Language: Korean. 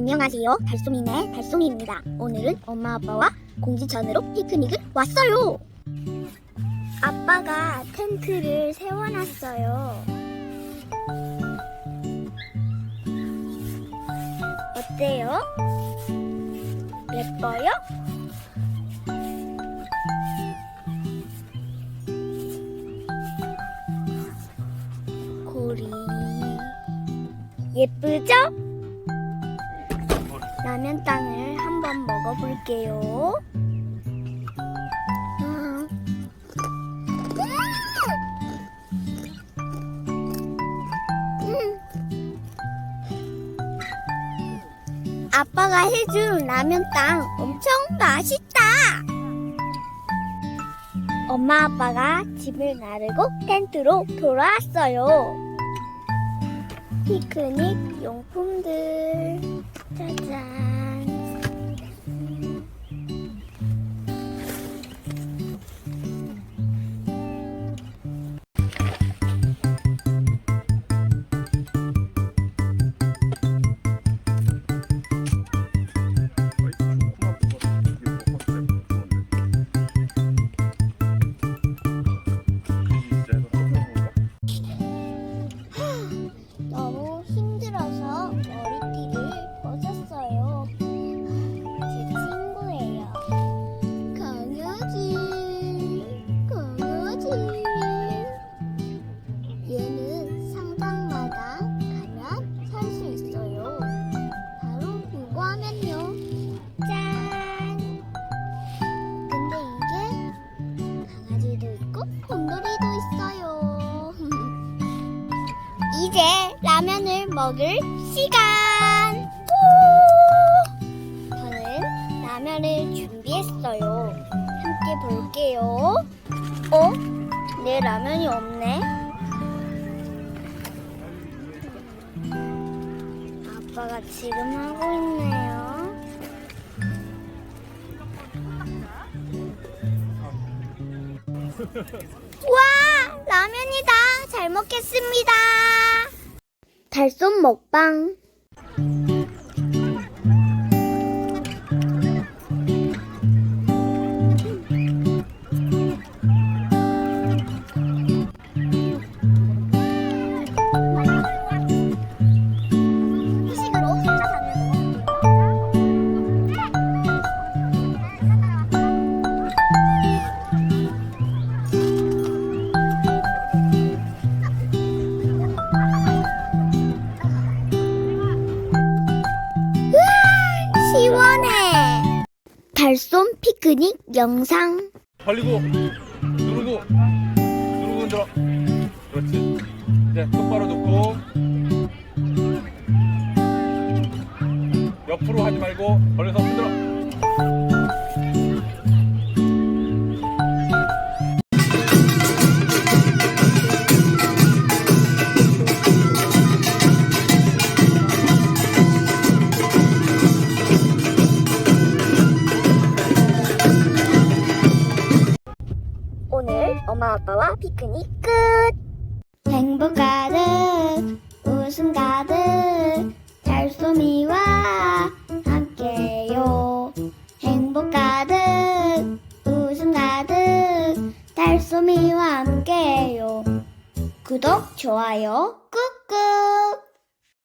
안녕하세요. 달솜이네 달솜이입니다. 오늘은 엄마 아빠와 공지천으로 피크닉을 왔어요. 아빠가 텐트를 세워놨어요. 어때요? 예뻐요? 고리 예쁘죠? 라면 땅을 한번 먹어볼게요. 아빠가 해준 라면 땅 엄청 맛있다. 엄마 아빠가 집을 나르고 텐트로 돌아왔어요. 피크닉 용품들 먹을 시간! 후! 저는 라면을 준비했어요. 함께 볼게요. 어? 내 라면이 없네? 아빠가 지금 하고 있네요. 와! 라면이다! 잘 먹겠습니다! 달솜 먹방 달솜 피크닉 영상. 벌리고 누르고 누르고 흔들어. 그렇지. 이제 똑바로 놓고. 옆으로 하지 말고 벌려서 흔들어 오늘 엄마 아빠와 피크닉 끝! 행복 가득 웃음 가득 달솜이와 함께요. 행복 가득 웃음 가득 달솜이와 함께요. 구독 좋아요 꾹꾹